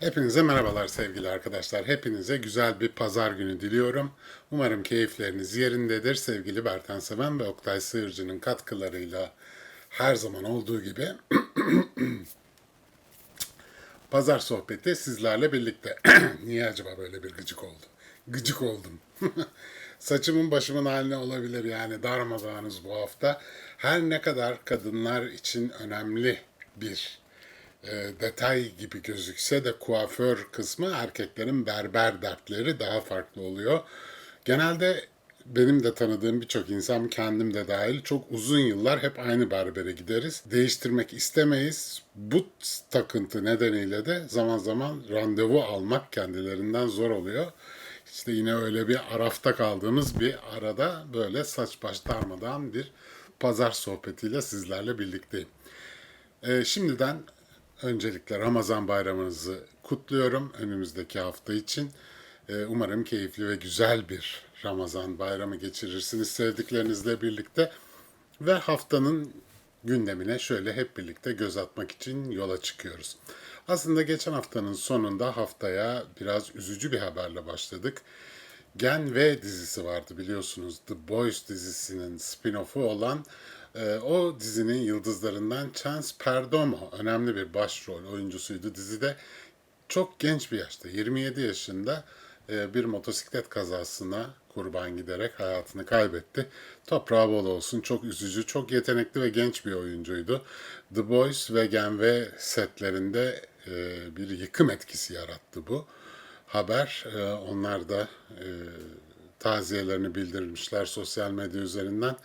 Hepinize merhabalar sevgili arkadaşlar. Hepinize güzel bir pazar günü diliyorum. Umarım keyifleriniz yerindedir. Sevgili Bertan Seven ve Oktay Sığırcı'nın katkılarıyla her zaman olduğu gibi pazar sohbeti sizlerle birlikte. Niye acaba böyle bir gıcık oldu? Gıcık oldum. Saçımın başımın haline olabilir yani darmadağınız bu hafta. Her ne kadar kadınlar için önemli bir e, detay gibi gözükse de kuaför kısmı erkeklerin berber dertleri daha farklı oluyor. Genelde benim de tanıdığım birçok insan kendim de dahil çok uzun yıllar hep aynı berbere gideriz. Değiştirmek istemeyiz. Bu takıntı nedeniyle de zaman zaman randevu almak kendilerinden zor oluyor. İşte yine öyle bir arafta kaldığımız bir arada böyle saç baş darmadan bir pazar sohbetiyle sizlerle birlikteyim. Ee, şimdiden öncelikle Ramazan bayramınızı kutluyorum önümüzdeki hafta için. Ee, umarım keyifli ve güzel bir Ramazan bayramı geçirirsiniz sevdiklerinizle birlikte. Ve haftanın gündemine şöyle hep birlikte göz atmak için yola çıkıyoruz. Aslında geçen haftanın sonunda haftaya biraz üzücü bir haberle başladık. Gen V dizisi vardı biliyorsunuz. The Boys dizisinin spin-off'u olan e, o dizinin yıldızlarından Chance Perdomo önemli bir başrol oyuncusuydu dizide. Çok genç bir yaşta 27 yaşında e, bir motosiklet kazasına kurban giderek hayatını kaybetti. Toprağı bol olsun. Çok üzücü, çok yetenekli ve genç bir oyuncuydu. The Boys ve Gen V setlerinde e, bir yıkım etkisi yarattı bu haber. E, onlar da taziyelerini bildirmişler sosyal medya üzerinden.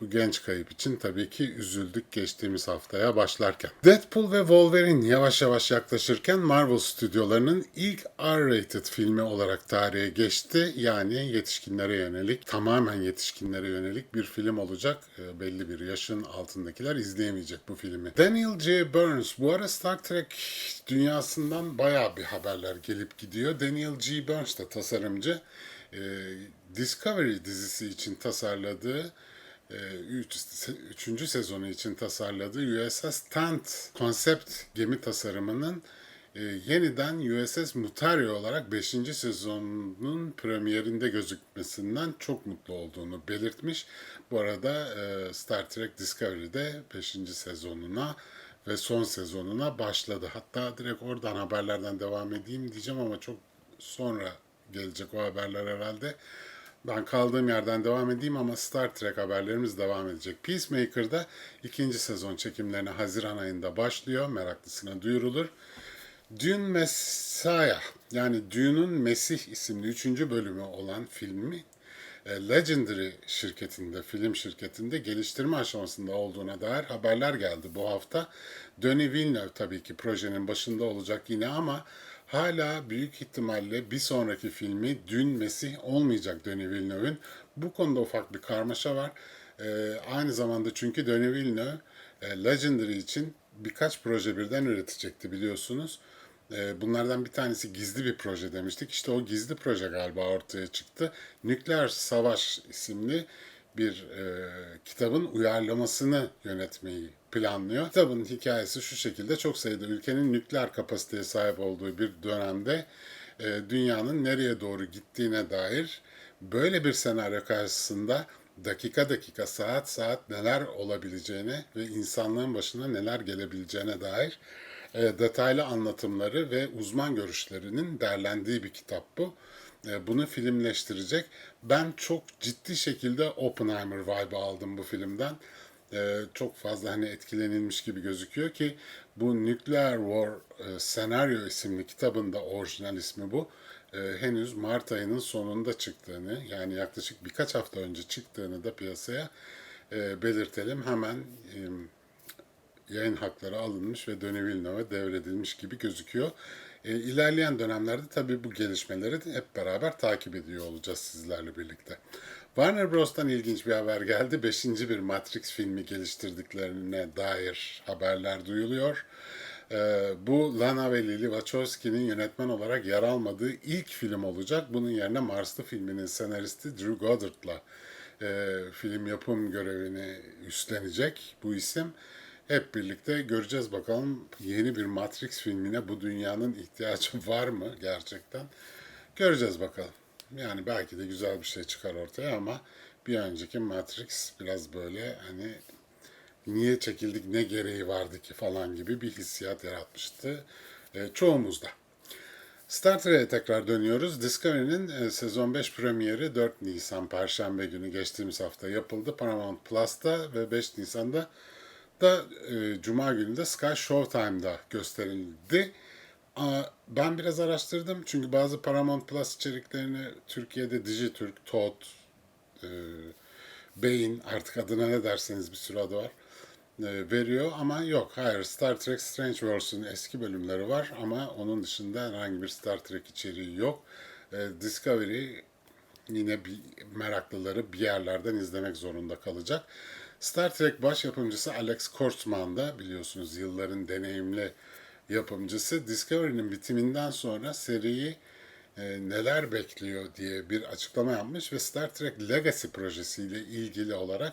Bu genç kayıp için tabii ki üzüldük geçtiğimiz haftaya başlarken. Deadpool ve Wolverine yavaş yavaş yaklaşırken Marvel stüdyolarının ilk R-rated filmi olarak tarihe geçti. Yani yetişkinlere yönelik, tamamen yetişkinlere yönelik bir film olacak. E, belli bir yaşın altındakiler izleyemeyecek bu filmi. Daniel J. Burns, bu ara Star Trek dünyasından bayağı bir haberler gelip gidiyor. Daniel G. Burns da tasarımcı. E, Discovery dizisi için tasarladığı 3. Üçüncü sezonu için tasarladığı USS Tent konsept gemi tasarımının e, yeniden USS Mutario olarak 5. sezonun premierinde gözükmesinden çok mutlu olduğunu belirtmiş. Bu arada e, Star Trek Discovery'de 5. sezonuna ve son sezonuna başladı. Hatta direkt oradan haberlerden devam edeyim diyeceğim ama çok sonra gelecek o haberler herhalde. Ben kaldığım yerden devam edeyim ama Star Trek haberlerimiz devam edecek. Peacemaker'da ikinci sezon çekimlerine Haziran ayında başlıyor. Meraklısına duyurulur. Dune Messiah yani Dune'un Mesih isimli üçüncü bölümü olan filmi e, Legendary şirketinde, film şirketinde geliştirme aşamasında olduğuna dair haberler geldi bu hafta. Denis Villeneuve tabii ki projenin başında olacak yine ama hala büyük ihtimalle bir sonraki filmi Dün Mesih olmayacak Denis Villeneuve'ün. Bu konuda ufak bir karmaşa var. Ee, aynı zamanda çünkü Denis Villeneuve e, Legendary için birkaç proje birden üretecekti biliyorsunuz. E, bunlardan bir tanesi gizli bir proje demiştik. İşte o gizli proje galiba ortaya çıktı. Nükleer Savaş isimli bir e, kitabın uyarlamasını yönetmeyi planlıyor. Kitabın hikayesi şu şekilde çok sayıda ülkenin nükleer kapasiteye sahip olduğu bir dönemde e, dünyanın nereye doğru gittiğine dair böyle bir senaryo karşısında dakika dakika saat saat neler olabileceğine ve insanlığın başına neler gelebileceğine dair e, detaylı anlatımları ve uzman görüşlerinin derlendiği bir kitap bu. E, bunu filmleştirecek. Ben çok ciddi şekilde Oppenheimer vibe aldım bu filmden. E, çok fazla hani etkilenilmiş gibi gözüküyor ki bu Nuclear War e, Senaryo isimli kitabında orijinal ismi bu. E, henüz Mart ayının sonunda çıktığını yani yaklaşık birkaç hafta önce çıktığını da piyasaya belirtelim. Hemen yayın hakları alınmış ve Villeneuve'e devredilmiş gibi gözüküyor. E, ilerleyen dönemlerde tabii bu gelişmeleri de hep beraber takip ediyor olacağız sizlerle birlikte. Warner Bros'tan ilginç bir haber geldi. Beşinci bir Matrix filmi geliştirdiklerine dair haberler duyuluyor. E, bu Lana ve Lily Wachowski'nin yönetmen olarak yer almadığı ilk film olacak. Bunun yerine Marslı filminin senaristi Drew Goddard'la e, film yapım görevini üstlenecek bu isim. Hep birlikte göreceğiz bakalım yeni bir Matrix filmine bu dünyanın ihtiyacı var mı gerçekten? Göreceğiz bakalım. Yani belki de güzel bir şey çıkar ortaya ama bir önceki Matrix biraz böyle hani niye çekildik ne gereği vardı ki falan gibi bir hissiyat yaratmıştı e, çoğumuzda. Star Trek'e tekrar dönüyoruz. Discovery'nin e, sezon 5 premieri 4 Nisan Perşembe günü geçtiğimiz hafta yapıldı. Paramount Plus'ta ve 5 Nisan'da da e, Cuma günü de Sky Showtime'da gösterildi. Ben biraz araştırdım çünkü bazı Paramount Plus içeriklerini Türkiye'de Dijitürk, TOT, e, Beyin artık adına ne derseniz bir sürü adı var e, veriyor ama yok hayır Star Trek Strange Worlds'un eski bölümleri var ama onun dışında herhangi bir Star Trek içeriği yok. E, Discovery yine bir meraklıları bir yerlerden izlemek zorunda kalacak. Star Trek baş yapımcısı Alex Kurtzman da biliyorsunuz yılların deneyimli yapımcısı Discovery'nin bitiminden sonra seriyi e, neler bekliyor diye bir açıklama yapmış ve Star Trek Legacy projesiyle ilgili olarak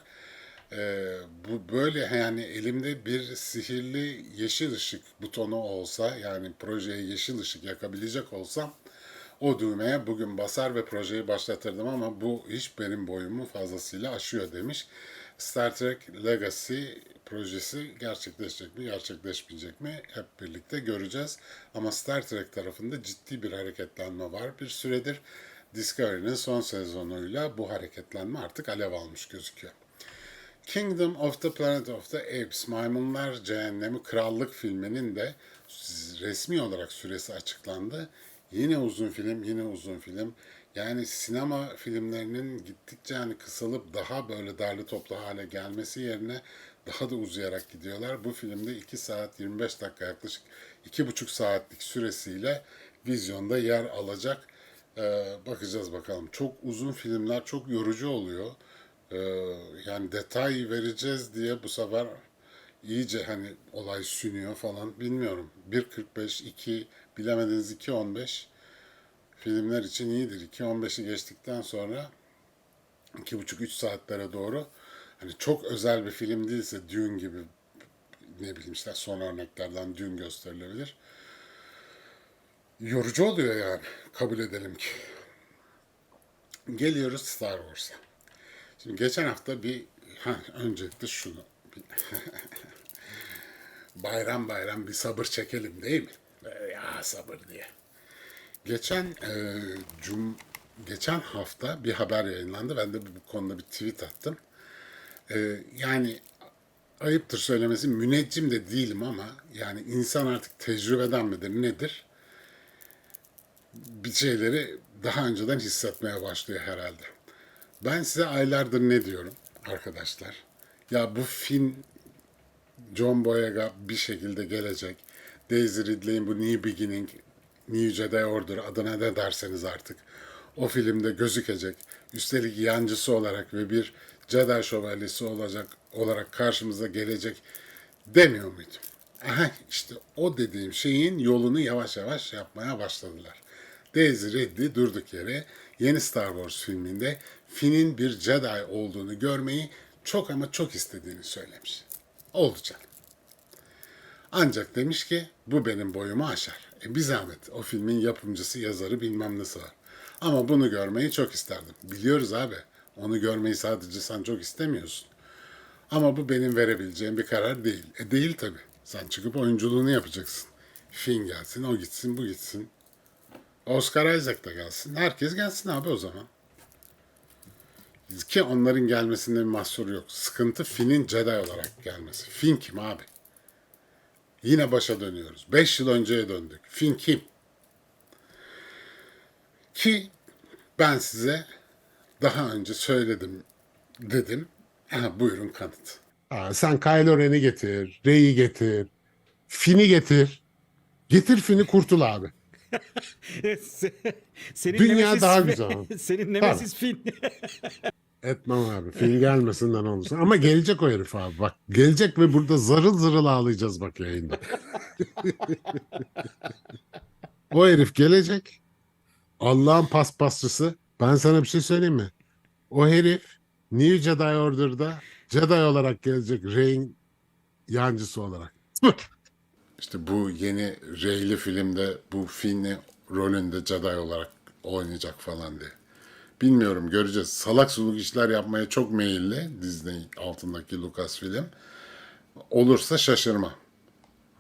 e, bu böyle yani elimde bir sihirli yeşil ışık butonu olsa yani projeye yeşil ışık yakabilecek olsam o düğmeye bugün basar ve projeyi başlatırdım ama bu iş benim boyumu fazlasıyla aşıyor demiş. Star Trek Legacy projesi gerçekleşecek mi, gerçekleşmeyecek mi hep birlikte göreceğiz. Ama Star Trek tarafında ciddi bir hareketlenme var. Bir süredir Discovery'nin son sezonuyla bu hareketlenme artık alev almış gözüküyor. Kingdom of the Planet of the Apes, Maymunlar Cehennemi Krallık filminin de resmi olarak süresi açıklandı. Yine uzun film, yine uzun film. Yani sinema filmlerinin gittikçe hani kısalıp daha böyle derli toplu hale gelmesi yerine daha da uzayarak gidiyorlar. Bu filmde 2 saat 25 dakika yaklaşık 2,5 saatlik süresiyle vizyonda yer alacak. Ee, bakacağız bakalım. Çok uzun filmler çok yorucu oluyor. Ee, yani detay vereceğiz diye bu sefer iyice hani olay sünüyor falan bilmiyorum. 1.45, 2 bilemediniz 2.15 filmler için iyidir. 2.15'i geçtikten sonra 2.5-3 saatlere doğru hani çok özel bir film değilse Dune gibi ne bileyim işte son örneklerden Dune gösterilebilir. Yorucu oluyor yani. Kabul edelim ki. Geliyoruz Star Wars'a. Şimdi geçen hafta bir ha, öncelikle şunu bir bayram bayram bir sabır çekelim değil mi? Ya sabır diye. Geçen e, cum geçen hafta bir haber yayınlandı. Ben de bu konuda bir tweet attım. E, yani ayıptır söylemesi müneccim de değilim ama yani insan artık tecrübeden midir nedir? Bir şeyleri daha önceden hissetmeye başlıyor herhalde. Ben size aylardır ne diyorum arkadaşlar? Ya bu film John Boyega bir şekilde gelecek. Daisy Ridley'in bu New Beginning, New Jedi Order adına ne derseniz artık o filmde gözükecek. Üstelik yancısı olarak ve bir Jedi şövalyesi olacak olarak karşımıza gelecek demiyor muydum? Aha işte o dediğim şeyin yolunu yavaş yavaş yapmaya başladılar. Daisy Ridley durduk yere yeni Star Wars filminde Finn'in bir Jedi olduğunu görmeyi çok ama çok istediğini söylemiş. Canım. Ancak demiş ki bu benim boyumu aşar. E bir zahmet o filmin yapımcısı, yazarı bilmem nesi var. Ama bunu görmeyi çok isterdim. Biliyoruz abi. Onu görmeyi sadece sen çok istemiyorsun. Ama bu benim verebileceğim bir karar değil. E değil tabii. Sen çıkıp oyunculuğunu yapacaksın. Finn gelsin, o gitsin, bu gitsin. Oscar Isaac da gelsin. Herkes gelsin abi o zaman. Ki onların gelmesinde bir mahsur yok. Sıkıntı Finn'in Jedi olarak gelmesi. Finn kim abi? Yine başa dönüyoruz. Beş yıl önceye döndük. Finn kim? Ki ben size daha önce söyledim dedim. Ha, buyurun kanıt. Aa, sen Kylo Ren'i getir, Rey'i getir, Finn'i getir. Getir Finn'i kurtul abi. Senin Dünya Nemesis daha güzel. Senin Nemesis Finn. Etmem abi. Finn gelmesinden olursun. Ama gelecek o herif abi. Bak gelecek ve burada zarıl zarıl ağlayacağız bak yayında. o herif gelecek. Allah'ın paspasçısı. Ben sana bir şey söyleyeyim mi? O herif New Jedi Order'da Jedi olarak gelecek Rey'in yancısı olarak. İşte bu yeni Rey'li filmde bu Finn'i rolünde Jedi olarak oynayacak falan diye. Bilmiyorum göreceğiz. Salak suluk işler yapmaya çok meyilli Disney altındaki Lucasfilm. Olursa şaşırmam.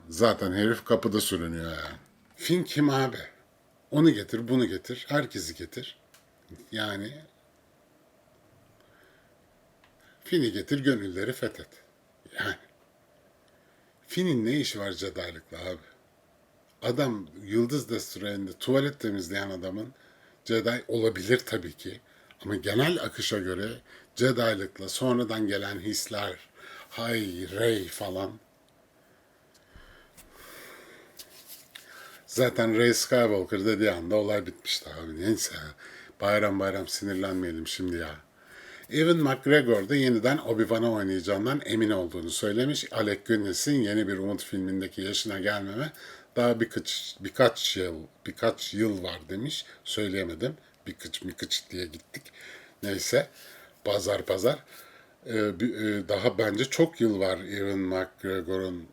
Zaten herif kapıda sürünüyor yani. Finn kim abi? Onu getir, bunu getir, herkesi getir. Yani Finn'i getir, gönülleri fethet. Yani Finn'in ne işi var Jedi'lıkla abi? Adam Yıldız Destroyer'inde tuvalet temizleyen adamın Jedi olabilir tabii ki. Ama genel akışa göre Jedi'lıkla sonradan gelen hisler, hay, Rey falan. Zaten Rey Skywalker dediği anda olay bitmişti abi. Neyse. Bayram bayram sinirlenmeyelim şimdi ya. Evan McGregor da yeniden Obi-Wan'ı oynayacağından emin olduğunu söylemiş. Alec Guinness'in yeni bir Umut filmindeki yaşına gelmeme daha birkaç, birkaç yıl birkaç yıl var demiş. Söyleyemedim. Birkaç birkaç diye gittik. Neyse. Pazar pazar. Ee, e, daha bence çok yıl var Evan McGregor'un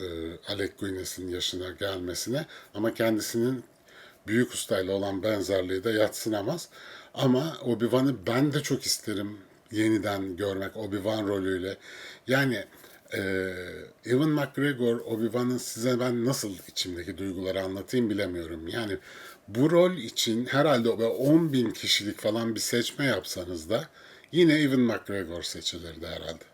e, Alec Guinness'in yaşına gelmesine. Ama kendisinin büyük ustayla olan benzerliği de yatsınamaz. Ama Obi-Wan'ı ben de çok isterim yeniden görmek Obi-Wan rolüyle. Yani e, Ewan McGregor, Obi-Wan'ın size ben nasıl içimdeki duyguları anlatayım bilemiyorum. Yani bu rol için herhalde böyle 10 bin kişilik falan bir seçme yapsanız da yine Ewan McGregor seçilirdi herhalde.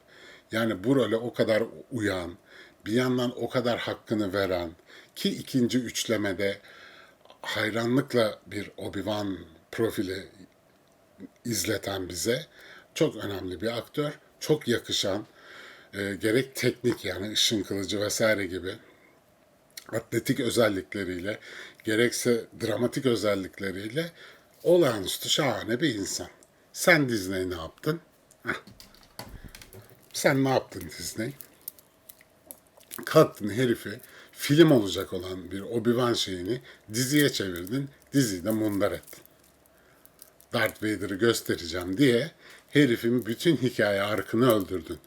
Yani bu role o kadar uyan, bir yandan o kadar hakkını veren ki ikinci üçlemede hayranlıkla bir Obi-Wan profili izleten bize çok önemli bir aktör, çok yakışan, e, gerek teknik yani ışın kılıcı vesaire gibi atletik özellikleriyle, gerekse dramatik özellikleriyle olağanüstü şahane bir insan. Sen Disney ne yaptın? Heh. Sen ne yaptın Disney? Kalktın herifi film olacak olan bir Obi-Wan şeyini diziye çevirdin, diziyi de mundar ettin. Darth Vader'ı göstereceğim diye herifin bütün hikaye arkını öldürdün.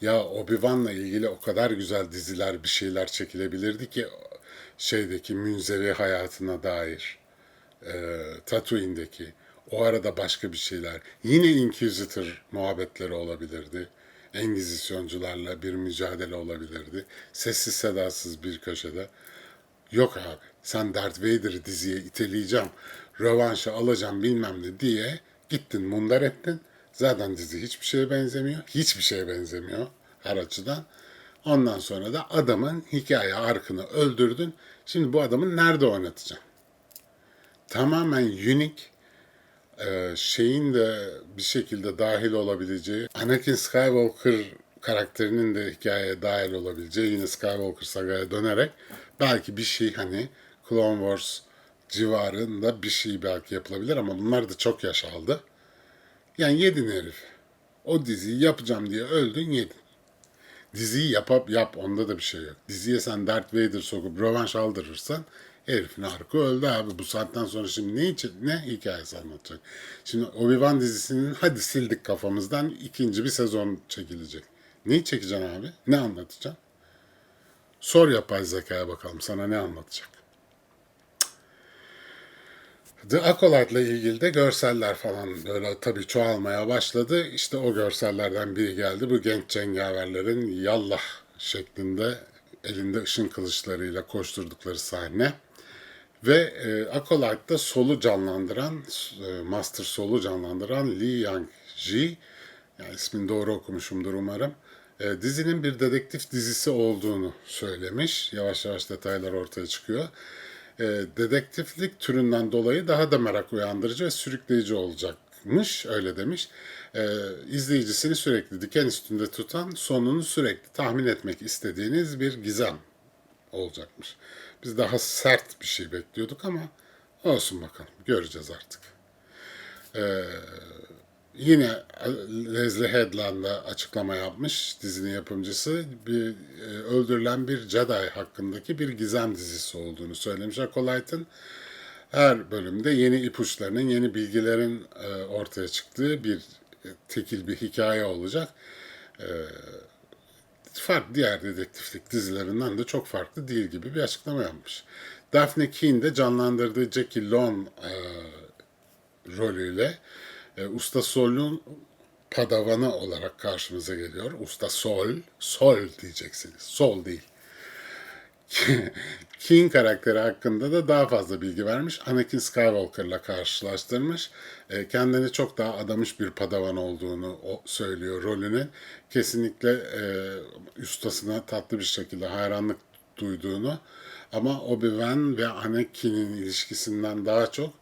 Ya Obi-Wan'la ilgili o kadar güzel diziler bir şeyler çekilebilirdi ki şeydeki münzevi hayatına dair e, Tatooine'deki o arada başka bir şeyler. Yine Inquisitor muhabbetleri olabilirdi. Engizisyoncularla bir mücadele olabilirdi. Sessiz sedasız bir köşede. Yok abi sen Darth Vader'ı diziye iteleyeceğim, rövanşı alacağım bilmem ne diye gittin mundar ettin. Zaten dizi hiçbir şeye benzemiyor. Hiçbir şeye benzemiyor her açıdan. Ondan sonra da adamın hikaye arkını öldürdün. Şimdi bu adamı nerede oynatacaksın? Tamamen unique e, şeyin de bir şekilde dahil olabileceği, Anakin Skywalker karakterinin de hikayeye dahil olabileceği, yine Skywalker sagaya dönerek belki bir şey hani Clone Wars civarında bir şey belki yapılabilir ama bunlar da çok yaş aldı. Yani yedin herif. O diziyi yapacağım diye öldün yedin. Diziyi yapıp yap onda da bir şey yok. Diziye sen Darth Vader sokup rövanş aldırırsan herifin arkı öldü abi. Bu saatten sonra şimdi ne, için, ne hikayesi anlatacak? Şimdi Obi-Wan dizisinin hadi sildik kafamızdan ikinci bir sezon çekilecek. Neyi çekeceksin abi? Ne anlatacaksın? Sor yapay zekaya bakalım sana ne anlatacak. The Acolyte'la ilgili de görseller falan böyle tabii çoğalmaya başladı. İşte o görsellerden biri geldi. Bu genç cengaverlerin yallah şeklinde elinde ışın kılıçlarıyla koşturdukları sahne. Ve e, Acolyte'da solu canlandıran, e, Master Sol'u canlandıran Lee Yang-ji, yani ismini doğru okumuşumdur umarım, e, dizinin bir dedektif dizisi olduğunu söylemiş. Yavaş yavaş detaylar ortaya çıkıyor. E, dedektiflik türünden dolayı daha da merak uyandırıcı ve sürükleyici olacakmış, öyle demiş. E, izleyicisini sürekli diken üstünde tutan, sonunu sürekli tahmin etmek istediğiniz bir gizem olacakmış. Biz daha sert bir şey bekliyorduk ama olsun bakalım. Göreceğiz artık. Ee, yine Leslie Headland da açıklama yapmış dizinin yapımcısı. Bir e, öldürülen bir Jedi hakkındaki bir gizem dizisi olduğunu söylemiş Acolyte'ın. Her bölümde yeni ipuçlarının, yeni bilgilerin e, ortaya çıktığı bir e, tekil bir hikaye olacak farklı diğer dedektiflik dizilerinden de çok farklı değil gibi bir açıklama yapmış. Daphne Keane de canlandırdığı Jackie Lone rolüyle e, Usta Sol'un padavanı olarak karşımıza geliyor. Usta Sol, Sol diyeceksiniz. Sol değil. King karakteri hakkında da daha fazla bilgi vermiş. Anakin Skywalker'la karşılaştırmış. E, Kendini çok daha adamış bir padavan olduğunu o söylüyor rolünün. Kesinlikle e, ustasına tatlı bir şekilde hayranlık duyduğunu ama Obi-Wan ve Anakin'in ilişkisinden daha çok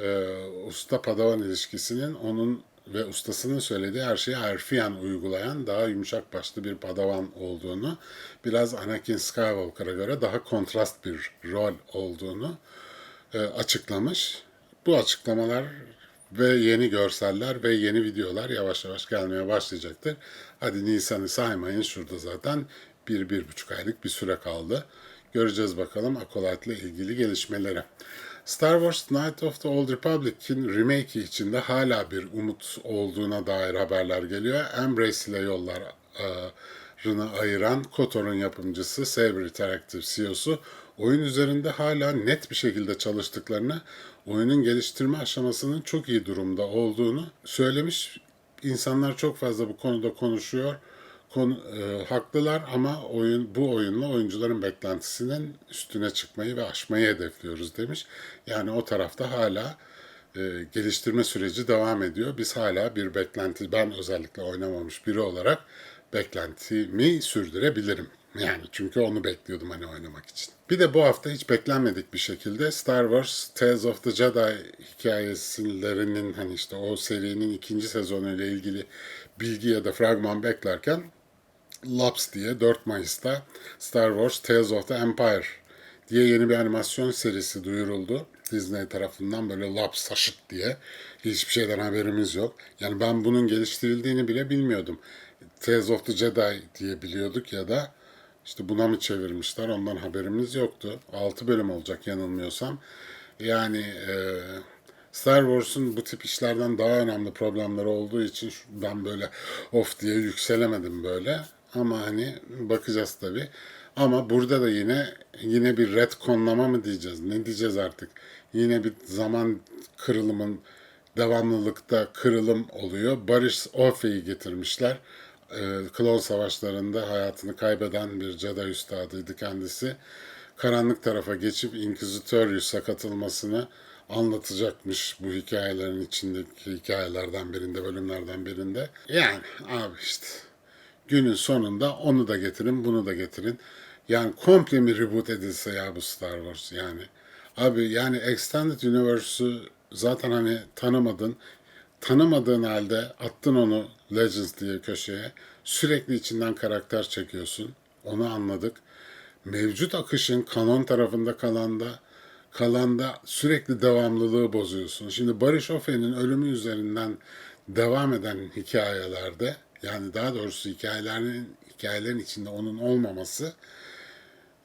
e, usta padavan ilişkisinin onun ve ustasının söylediği her şeyi harfiyen uygulayan daha yumuşak başlı bir padavan olduğunu, biraz Anakin Skywalker'a göre daha kontrast bir rol olduğunu e, açıklamış. Bu açıklamalar ve yeni görseller ve yeni videolar yavaş yavaş gelmeye başlayacaktır. Hadi Nisan'ı saymayın şurada zaten bir, bir buçuk aylık bir süre kaldı. Göreceğiz bakalım Acolyte'la ilgili gelişmeleri. Star Wars Knight of the Old Republic'in remake'i içinde hala bir umut olduğuna dair haberler geliyor. Embrace ile yollarını ayıran KOTOR'un yapımcısı Saber Interactive CEO'su oyun üzerinde hala net bir şekilde çalıştıklarını, oyunun geliştirme aşamasının çok iyi durumda olduğunu söylemiş. İnsanlar çok fazla bu konuda konuşuyor. Konu, e, haklılar ama oyun bu oyunla oyuncuların beklentisinin üstüne çıkmayı ve aşmayı hedefliyoruz demiş. Yani o tarafta hala e, geliştirme süreci devam ediyor. Biz hala bir beklenti, ben özellikle oynamamış biri olarak beklentimi sürdürebilirim. Yani çünkü onu bekliyordum hani oynamak için. Bir de bu hafta hiç beklenmedik bir şekilde Star Wars Tales of the Jedi hikayelerinin hani işte o serinin ikinci sezonuyla ilgili bilgi ya da fragman beklerken Laps diye 4 Mayıs'ta Star Wars Tales of the Empire diye yeni bir animasyon serisi duyuruldu. Disney tarafından böyle Laps Haşıt diye. Hiçbir şeyden haberimiz yok. Yani ben bunun geliştirildiğini bile bilmiyordum. Tales of the Jedi diye biliyorduk ya da işte buna mı çevirmişler ondan haberimiz yoktu. 6 bölüm olacak yanılmıyorsam. Yani e, Star Wars'un bu tip işlerden daha önemli problemleri olduğu için ben böyle of diye yükselemedim böyle. Ama hani bakacağız tabii. Ama burada da yine yine bir retconlama mı diyeceğiz? Ne diyeceğiz artık? Yine bir zaman kırılımın devamlılıkta kırılım oluyor. Barış Orphe'yi getirmişler. Ee, Klon Savaşları'nda hayatını kaybeden bir Jedi üstadıydı kendisi. Karanlık tarafa geçip Inquisitorius'a katılmasını anlatacakmış bu hikayelerin içindeki hikayelerden birinde, bölümlerden birinde. Yani abi işte günün sonunda onu da getirin, bunu da getirin. Yani komple mi reboot edilse ya bu Star Wars yani. Abi yani Extended Universe'ü zaten hani tanımadın. Tanımadığın halde attın onu Legends diye köşeye. Sürekli içinden karakter çekiyorsun. Onu anladık. Mevcut akışın kanon tarafında kalanda kalanda sürekli devamlılığı bozuyorsun. Şimdi Barış Ofe'nin ölümü üzerinden devam eden hikayelerde yani daha doğrusu hikayelerin hikayelerin içinde onun olmaması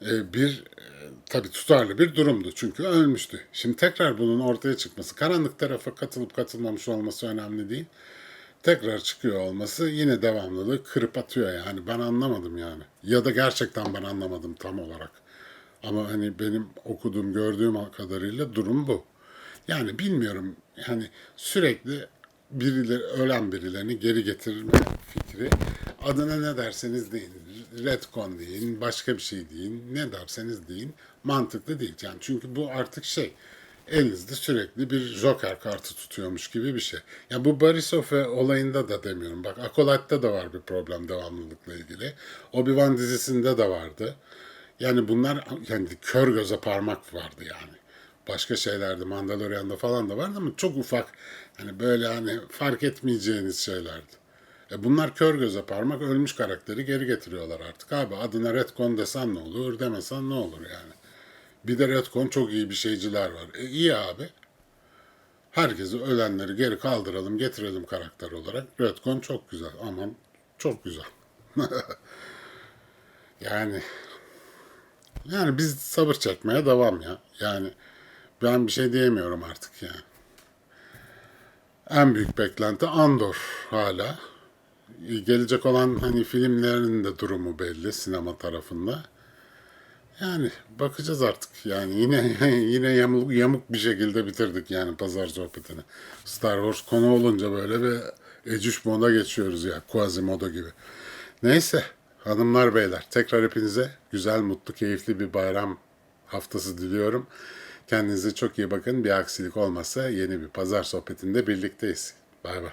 e, bir e, tabii tutarlı bir durumdu. Çünkü ölmüştü. Şimdi tekrar bunun ortaya çıkması, karanlık tarafa katılıp katılmamış olması önemli değil. Tekrar çıkıyor olması yine devamlılığı kırıp atıyor yani. Ben anlamadım yani. Ya da gerçekten ben anlamadım tam olarak. Ama hani benim okuduğum, gördüğüm kadarıyla durum bu. Yani bilmiyorum yani sürekli birileri, ölen birilerini geri getirme fikri. Adına ne derseniz deyin. Retcon deyin, başka bir şey deyin. Ne derseniz deyin. Mantıklı değil. Yani çünkü bu artık şey elinizde sürekli bir joker kartı tutuyormuş gibi bir şey. Ya bu Borisov olayında da demiyorum. Bak Acolyte'da da var bir problem devamlılıkla ilgili. Obi-Wan dizisinde de vardı. Yani bunlar yani kör göze parmak vardı yani. Başka şeylerde Mandalorian'da falan da vardı ama çok ufak hani böyle hani fark etmeyeceğiniz şeylerdi. E bunlar kör göze parmak ölmüş karakteri geri getiriyorlar artık abi. Adına retcon desen ne olur demesen ne olur yani. Bir de retcon çok iyi bir şeyciler var. E iyi abi. Herkesi ölenleri geri kaldıralım getirelim karakter olarak. Retcon çok güzel. Aman çok güzel. yani yani biz sabır çekmeye devam ya. Yani ben bir şey diyemiyorum artık yani. En büyük beklenti Andor hala. Gelecek olan hani filmlerin de durumu belli sinema tarafında. Yani bakacağız artık. Yani yine yine yamuk, yamuk bir şekilde bitirdik yani pazar sohbetini. Star Wars konu olunca böyle bir ecüş moda geçiyoruz ya. Quasimodo gibi. Neyse hanımlar beyler tekrar hepinize güzel, mutlu, keyifli bir bayram haftası diliyorum. Kendinize çok iyi bakın. Bir aksilik olmazsa yeni bir pazar sohbetinde birlikteyiz. Bay bay.